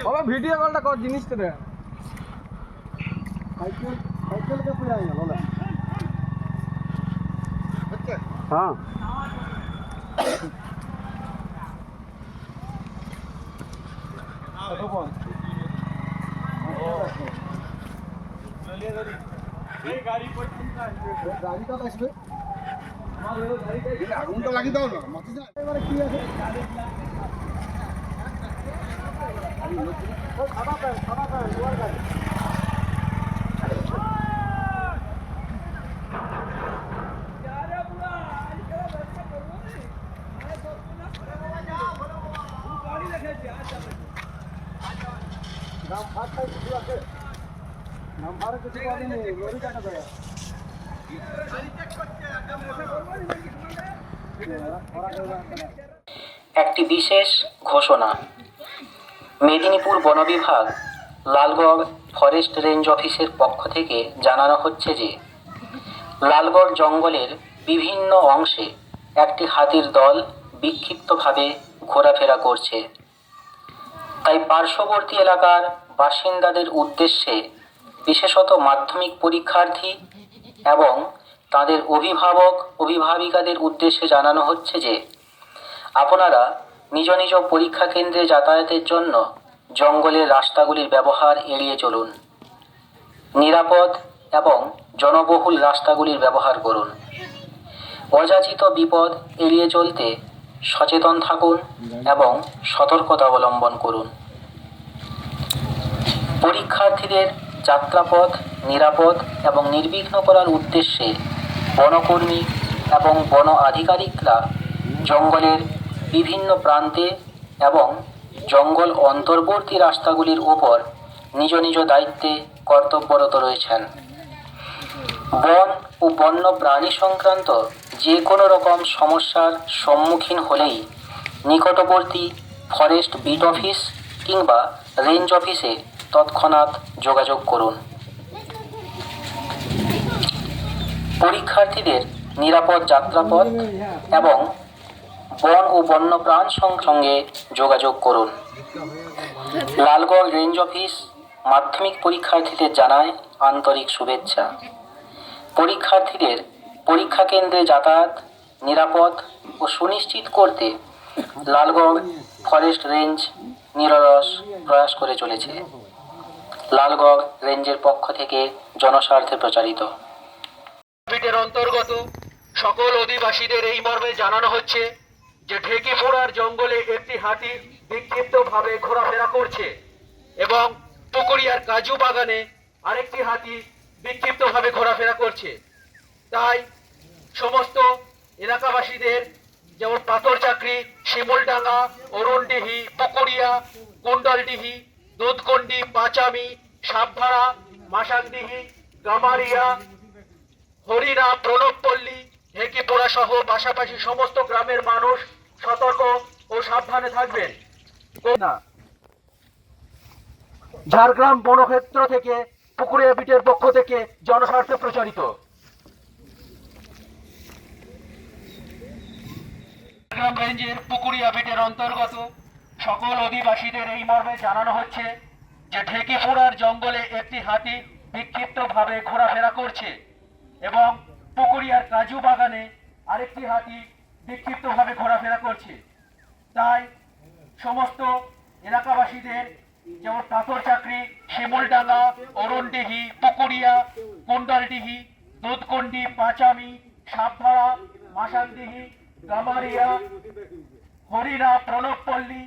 বাবা ভিডিও কলটা কর জিনিসটা দেখ। সাইকেল সাইকেল কে পুরা গেল না হ্যাঁ। গাড়িটা আসবে আগুনটা লাগিয়ে দাও না মাটি যা এবারে কি আছে? খাবার খায় খাবার খায় লোয়ার গাড়ি নাম ভাত খাই কিছু আছে নাম ভাড়া কিছু পাবেনি লরি দেয় একটি বিশেষ ঘোষণা। মেদিনীপুর বন বিভাগ, লালগড় ফরেস্ট রেঞ্জ অফিসের পক্ষ থেকে জানানো হচ্ছে যে, লালগড় জঙ্গলের বিভিন্ন অংশে একটি হাতির দল বিক্ষিপ্তভাবে ঘোরাফেরা করছে। তাই পার্শ্ববর্তী এলাকার বাসিন্দাদের উদ্দেশ্যে বিশেষত মাধ্যমিক পরীক্ষার্থী এবং তাদের অভিভাবক, অভিভাবিকাদের উদ্দেশ্যে জানানো হচ্ছে যে, আপনারা নিজ নিজ পরীক্ষা কেন্দ্রে যাতায়াতের জন্য জঙ্গলের রাস্তাগুলির ব্যবহার এড়িয়ে চলুন। নিরাপদ এবং জনবহুল রাস্তাগুলির ব্যবহার করুন। অযাচিত বিপদ এড়িয়ে চলতে সচেতন থাকুন এবং সতর্কতা অবলম্বন করুন। পরীক্ষার্থীদের যাত্রাপথ নিরাপদ এবং নির্বিঘ্ন করার উদ্দেশ্যে বনকর্মী এবং বন আধিকারিকরা জঙ্গলের বিভিন্ন প্রান্তে এবং জঙ্গল অন্তর্বর্তী রাস্তাগুলির উপর নিজ নিজ দায়িত্বে কর্তব্যরত রয়েছেন। বন ও বন্য প্রাণী সংক্রান্ত যে কোনো রকম সমস্যার সম্মুখীন হলেই নিকটবর্তী ফরেস্ট বিট অফিস কিংবা রেঞ্জ অফিসে তৎক্ষণাৎ যোগাযোগ করুন। পরীক্ষার্থীদের নিরাপদ যাত্রাপথ এবং বন ও বন্যপ্রাণ সঙ্গে যোগাযোগ করুন। লালগড় রেঞ্জ অফিস মাধ্যমিক পরীক্ষার্থীদের জানায় আন্তরিক শুভেচ্ছা। পরীক্ষার্থীদের পরীক্ষা কেন্দ্রে যাতায়াত নিরাপদ ও সুনিশ্চিত করতে লালগড় ফরেস্ট রেঞ্জ নিরলস প্রয়াস করে চলেছে। লালগড় রেঞ্জের পক্ষ থেকে জনস্বার্থে প্রচারিত। অন্তর্গত সকল অধিবাসীদের এই মর্মে জানানো হচ্ছে যে ঢেকিফোড়ার জঙ্গলে একটি হাতি বিক্ষিপ্তভাবে ঘোরাফেরা করছে এবং পুকুরিয়ার কাজু বাগানে আরেকটি হাতি বিক্ষিপ্তভাবে ঘোরাফেরা করছে। তাই সমস্ত এলাকাবাসীদের যেমন পাথর চাকরি, শিমুলডাঙ্গা, অরুণডিহি, পুকুরিয়া, কুণ্ডলডিহি দুধকন্ডি পাঁচামি সাবভাড়া মাসানডিহি গামারিয়া হরিরা প্রণবপল্লী, ঢেকিপোড়া সহ পাশাপাশি সমস্ত গ্রামের মানুষ সতর্ক ও সাবধানে থাকবেন। ঝাড়গ্রাম বনক্ষেত্র থেকে পুকুরিয়া বিটের পক্ষ থেকে জনস্বার্থে প্রচারিত। ঝাড়গ্রাম রেঞ্জের পুকুরিয়া বিটের অন্তর্গত সকল অধিবাসীদের এই মর্মে জানানো হচ্ছে যে ঢেকিফোড়ার জঙ্গলে একটি হাতি বিক্ষিপ্তভাবে ঘোরাফেরা করছে এবং পুকুরিয়ার কাজু বাগানে আরেকটি হাতি বিক্ষিপ্তভাবে ঘোরাফেরা করছে। তাই সমস্ত এলাকাবাসীদের যেমন পাথর চাকরি শিমুলডাঙ্গা অরণডিহি পুকুরিয়া কুণ্ডলডিহি দুধকন্ডি পাঁচামি, সাপধারা মাসানডিহি গামারিয়া হরিণা প্রণবপল্লী